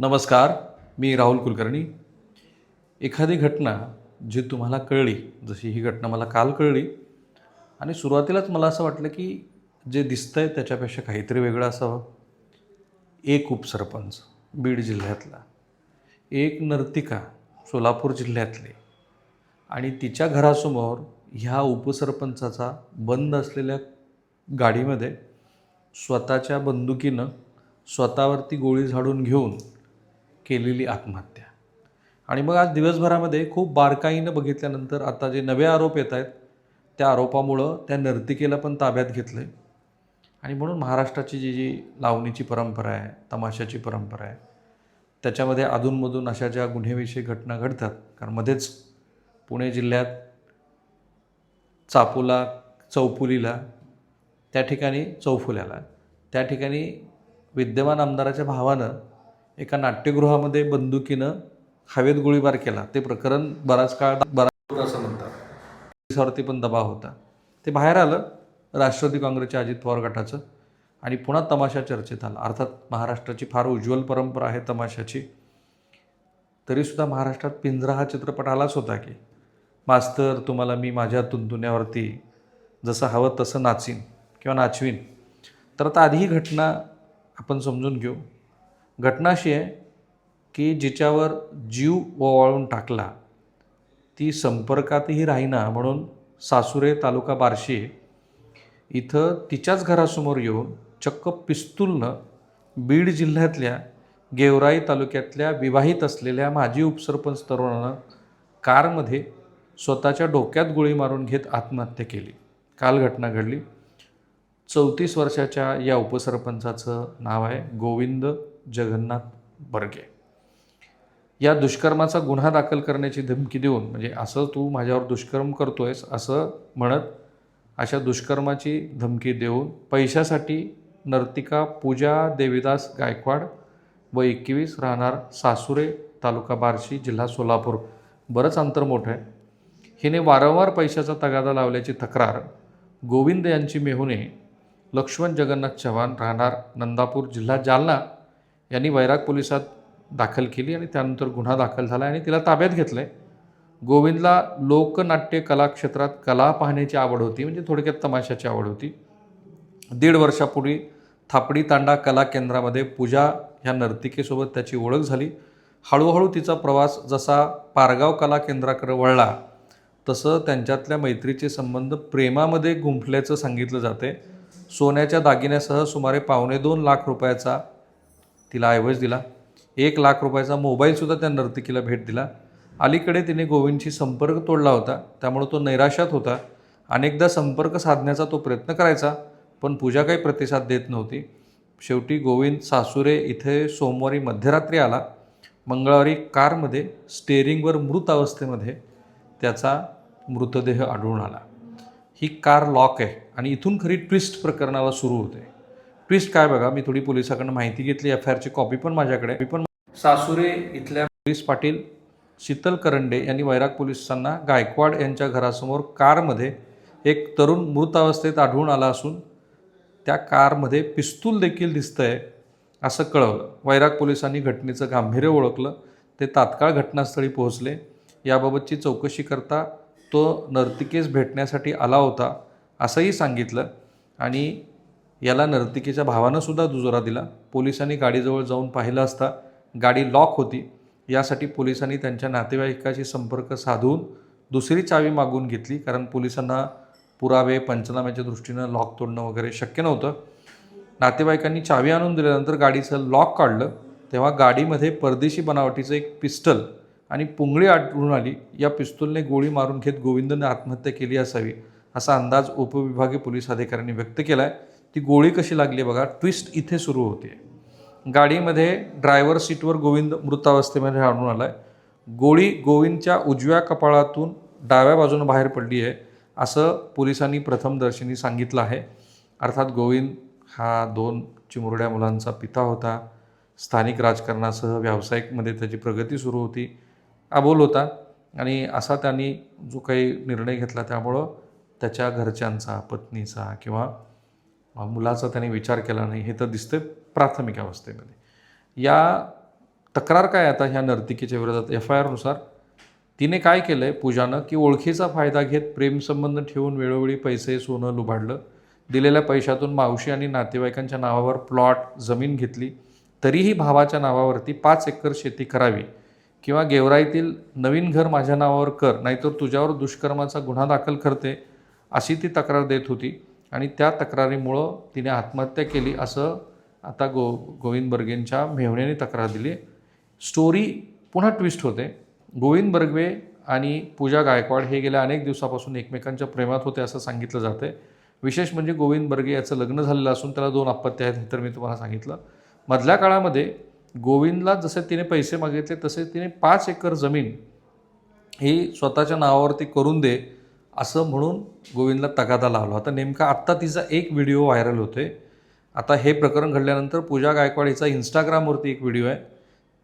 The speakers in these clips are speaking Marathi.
नमस्कार मी राहुल कुलकर्णी. एखादी घटना जी तुम्हाला कळली जशी ही घटना मला काल कळली आणि सुरुवातीलाच मला असं वाटलं की जे दिसतं आहे त्याच्यापेक्षा काहीतरी वेगळं असावं. एक उपसरपंच बीड जिल्ह्यातला. एक नर्तिका सोलापूर जिल्ह्यातली. आणि तिच्या घरासमोर ह्या उपसरपंचाचा बंद असलेल्या गाडीमध्ये स्वतःच्या बंदुकीनं स्वतःवरती गोळी झाडून घेऊन केलेली आत्महत्या. आणि मग आज दिवसभरामध्ये खूप बारकाईनं बघितल्यानंतर आता जे नवे आरोप येत आहेत त्या आरोपामुळं त्या नर्तिकेला पण ताब्यात घेतलं आहे आणि म्हणून महाराष्ट्राची जी जी लावणीची परंपरा आहे तमाशाची परंपरा आहे त्याच्यामध्ये अधूनमधून अशा ज्या गुन्हेविषयी घटना घडतात कारण मध्येच पुणे जिल्ह्यात चापोला चौफुलीला त्या ठिकाणी चौफुल्याला त्या ठिकाणी विद्यमान आमदाराच्या भावानं एका नाट्यगृहामध्ये बंदुकीनं हवेत गोळीबार केला. ते प्रकरण बराच काळ बराच असं म्हणतात. पोलिसावरती पण दबाव होता. ते बाहेर आलं. राष्ट्रवादी काँग्रेसच्या अजित पवार गटाचं. आणि पुन्हा तमाशा चर्चेत आला. अर्थात महाराष्ट्राची फार उज्ज्वल परंपरा आहे तमाशाची. तरीसुद्धा महाराष्ट्रात पिंजरा हा चित्रपट आलाच होता की मास्तर तुम्हाला मी माझ्या तुंतुण्यावरती जसं हवं तसं नाचीन किंवा नाचवीन. तर आता आधी ही घटना आपण समजून घेऊ. घटना अशी आहे की जिच्यावर जीव ओवाळून टाकला ती संपर्कातही राहीना म्हणून सासुरे तालुका बार्शी इथं तिच्याच घरासमोर येऊन चक्क पिस्तूलनं बीड जिल्ह्यातल्या गेवराई तालुक्यातल्या विवाहित असलेल्या माजी उपसरपंच तरुणानं कारमध्ये स्वतःच्या डोक्यात गोळी मारून घेत आत्महत्या केली. काल घटना घडली. चौतीस वर्षाच्या या उपसरपंचाचं नाव आहे गोविंद जगन्नाथ बर्गे. या दुष्कर्माचा गुन्हा दाखल करण्याची धमकी देऊन म्हणजे असं तू माझ्यावर दुष्कर्म करतो आहेस असं म्हणत अशा दुष्कर्माची धमकी देऊन पैशासाठी नर्तिका पूजा देवीदास गायकवाड व एकवीस राहणार सासुरे तालुका बार्शी जिल्हा सोलापूर. बरंच अंतर मोठं आहे. हिने वारंवार पैशाचा तगादा लावल्याची तक्रार गोविंद यांची मेहुने लक्ष्मण जगन्नाथ चव्हाण राहणार नंदापूर जिल्हा जालना यांनी वैराग पोलिसात दाखल केली आणि त्यानंतर गुन्हा दाखल झाला आणि तिला ताब्यात घेतलं आहे गोविंदला लोकनाट्य कला क्षेत्रात कला पाहण्याची आवड होती म्हणजे थोडक्यात तमाशाची आवड होती. दीड वर्षापूर्वी थापडी तांडा कला केंद्रामध्ये पूजा ह्या नर्तिकेसोबत त्याची ओळख झाली. हळूहळू तिचा प्रवास जसा पारगाव कला केंद्राकडे वळला तसं त्यांच्यातल्या मैत्रीचे संबंध प्रेमामध्ये गुंफल्याचं सांगितलं जाते. सोन्याच्या दागिन्यासह सुमारे पावणे दोन लाख रुपयाचा तिला ऐवज दिला. एक लाख रुपयाचा मोबाईलसुद्धा त्या नर्तकीला भेट दिला. अलीकडे तिने गोविंदशी संपर्क तोडला होता. त्यामुळे तो नैराश्यात होता. अनेकदा संपर्क साधण्याचा तो प्रयत्न करायचा पण पूजा काही प्रतिसाद देत नव्हती. शेवटी गोविंद सासुरे इथे सोमवारी मध्यरात्री आला. मंगळवारी कारमध्ये स्टेअरिंगवर मृत अवस्थेमध्ये त्याचा मृतदेह आढळून आला. ही कार लॉक आहे आणि इथून खरी ट्विस्ट प्रकरणाला सुरू होते. ट्विस्ट काय बघा मी थोडी पोलिसाकडनं माहिती घेतली एफ आय आरची कॉपी पण माझ्याकडे. मी पण सासुरे इथल्या पोलीस पाटील शीतल करंडे यांनी वैराग पोलिसांना गायकवाड यांच्या घरासमोर कारमध्ये एक तरुण मृत अवस्थेत आढळून आला असून त्या कारमध्ये पिस्तूल देखील दिसतंय असं कळवलं. वैराग पोलिसांनी घटनेचं गांभीर्य ओळखलं ते तात्काळ घटनास्थळी पोहोचले. याबाबतची चौकशी करता तो नर्तिकेस भेटण्यासाठी आला होता असंही सांगितलं. आणि याला नर्तिकेच्या भावानं सुद्धा दुजोरा दिला. पोलिसांनी गाडीजवळ जाऊन पाहिलं असता गाडी लॉक होती. यासाठी पोलिसांनी त्यांच्या नातेवाईकाशी संपर्क साधून दुसरी चावी मागून घेतली कारण पोलिसांना पुरावे पंचनाम्याच्या दृष्टीनं लॉक तोडणं वगैरे शक्य नव्हतं. नातेवाईकांनी चावी आणून दिल्यानंतर गाडीचं लॉक काढलं. तेव्हा गाडीमध्ये परदेशी बनावटीचं एक पिस्टल आणि पुंगळी आढळून आली. या पिस्तूलने गोळी मारून घेत गोविंदने आत्महत्या केली असावी असा अंदाज उपविभागीय पोलीस अधिकाऱ्यांनी व्यक्त केला आहे ती गोळी कशी लागली बघा ट्विस्ट इथे सुरू होते. गाडीमध्ये ड्रायव्हर सीटवर गोविंद मृतावस्थेमध्ये आढळून आला आहे गोळी गोविंदच्या उजव्या कपाळातून डाव्या बाजूनं बाहेर पडली आहे असं पोलिसांनी प्रथमदर्शनी सांगितलं आहे. अर्थात गोविंद हा दोन चिमुरड्या मुलांचा पिता होता. स्थानिक राजकारणासह व्यावसायिकमध्ये त्याची प्रगती सुरू होती. अबोल होता आणि असा त्यांनी जो काही निर्णय घेतला त्यामुळं त्याच्या घरच्यांचा पत्नीचा किंवा मुलाचा त्याने विचार केला नाही हे तर दिसतं प्राथमिक अवस्थेमध्ये. या तक्रार काय आता ह्या नर्तिकेच्या विरोधात? एफ आय आरनुसार तिने काय केलं आहे पूजानं की ओळखीचा फायदा घेत प्रेमसंबंध ठेवून वेळोवेळी पैसे सोनं लुबाडलं. दिलेल्या पैशातून मावशी आणि नातेवाईकांच्या नावावर प्लॉट जमीन घेतली. तरीही भावाच्या नावावरती पाच एकर शेती करावी. किंवा गेवराईतील नवीन घर माझ्या नावावर कर नाहीतर तुझ्यावर दुष्कर्माचा गुन्हा दाखल करते अशी ती तक्रार देत होती. आणि त्या तक्रारीमुळं तिने आत्महत्या केली असं आता गो गोविंद बर्गेंच्या मेहण्याने तक्रार दिली. स्टोरी पुन्हा ट्विस्ट होते. गोविंद बर्गवे आणि पूजा गायकवाड हे गेल्या अनेक दिवसापासून एकमेकांच्या प्रेमात होते असं सांगितलं जाते. विशेष म्हणजे गोविंद बर्गे याचं लग्न झालेलं असून त्याला दोन अपत्य आहेत हे तर मी तुम्हाला सांगितलं. मधल्या काळामध्ये गोविंदला जसे तिने पैसे मागितले तसे तिने पाच एकर जमीन ही स्वतःच्या नावावरती करून दे असं म्हणून गोविंदला तगादा लावला होता. नेमका आत्ता तिचा एक व्हिडिओ व्हायरल होतोय. आता हे प्रकरण घडल्यानंतर पूजा गायकवाड हिचा इंस्टाग्रामवरती एक व्हिडिओ आहे.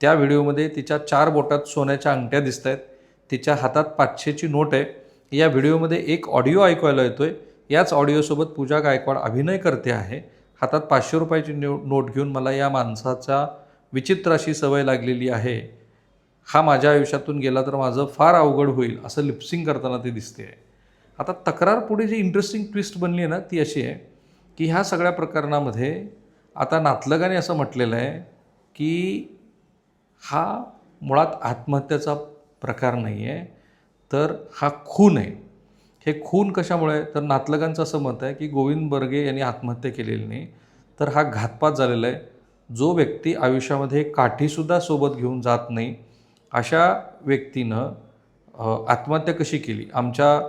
त्या व्हिडिओमध्ये तिच्या चार बोटात सोन्याच्या अंगठ्या दिसत आहेत तिच्या हातात पाचशेची नोट आहे. या व्हिडिओमध्ये एक ऑडिओ ऐकायला येतोय. याच ऑडिओसोबत पूजा गायकवाड अभिनय करते आहे. हातात पाचशे रुपयाची नो नोट घेऊन मला या माणसाचा विचित्र अशी सवय लागलेली आहे. हा माझ्या आयुष्यातून गेला तर माझं फार अवघड होईल असं लिप्सिंग करताना ते दिसते आहे आता तक्रार पुढे जी इंटरेस्टिंग ट्विस्ट बनली आहे ना ती अशी आहे की ह्या सगळ्या प्रकरणामध्ये आता नातलगाने असं म्हटलेलं आहे की हा मुळात आत्महत्याचा प्रकार नाही आहे तर हा खून आहे. हे खून कशामुळे आहे? तर नातलगांचं असं मत आहे की गोविंद बर्गे यांनी आत्महत्या केलेली नाही तर हा घातपात झालेला आहे. जो व्यक्ती आयुष्यामध्ये काठीसुद्धा सोबत घेऊन जात नाही अशा व्यक्तीनं आत्महत्या कशी केली? आमच्या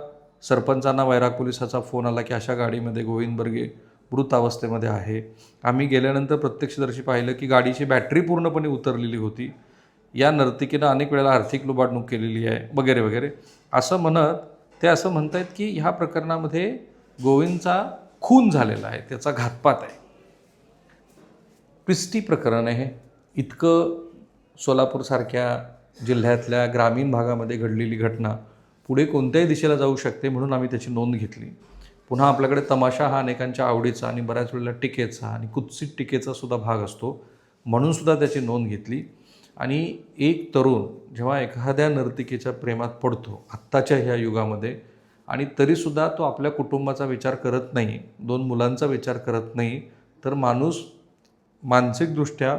सरपंचांना वैराग पोलिसाचा फोन आला की अशा गाडीमध्ये गोविंद बर्गे मृत अवस्थेमध्ये आहे. आम्ही गेल्यानंतर प्रत्यक्षदर्शी पाहिलं की गाडीची बॅटरी पूर्णपणे उतरलेली होती. या नर्तिकीनं अनेक वेळेला आर्थिक लुबाडणूक केलेली आहे वगैरे वगैरे. असं म्हणत ते असं म्हणतायत की ह्या प्रकरणामध्ये गोविंदचा खून झालेला आहे त्याचा घातपात आहे. क्रिस्टी प्रकरण आहे इतकं सोलापूरसारख्या जिल्ह्यातल्या ग्रामीण भागामध्ये घडलेली घटना. पुढे कोणत्याही दिशेला जाऊ शकते म्हणून आम्ही त्याची नोंद घेतली. पुन्हा आपल्याकडे तमाशा हा अनेकांच्या आवडीचा आणि बऱ्याच वेळेला टीकेचा आणि कुत्सित टीकेचा सुद्धा भाग असतो म्हणून सुद्धा त्याची नोंद घेतली. आणि एक तरुण जेव्हा एखाद्या नर्तिकेच्या प्रेमात पडतो आत्ताच्या ह्या युगामध्ये आणि तरीसुद्धा तो आपल्या कुटुंबाचा विचार करत नाही दोन मुलांचा विचार करत नाही तर माणूस मानसिकदृष्ट्या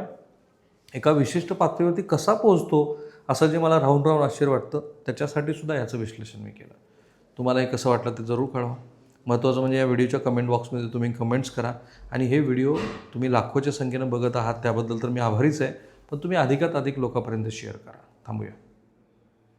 एका विशिष्ट पातळीवरती कसा पोहोचतो असं जे मला राहून राहून आश्चर्य वाटतं त्याच्यासाठी सुद्धा याचं विश्लेषण मी केलं. तुम्हाला हे कसं वाटलं ते जरूर कळवा. महत्त्वाचं म्हणजे या व्हिडिओच्या कमेंट बॉक्समध्ये तुम्ही कमेंट्स करा आणि हे व्हिडिओ तुम्ही लाखोच्या संख्येनं बघत आहात त्याबद्दल तर मी आभारीच आहे. पण तुम्ही अधिकात अधिक लोकांपर्यंत शेअर करा. थांबूया.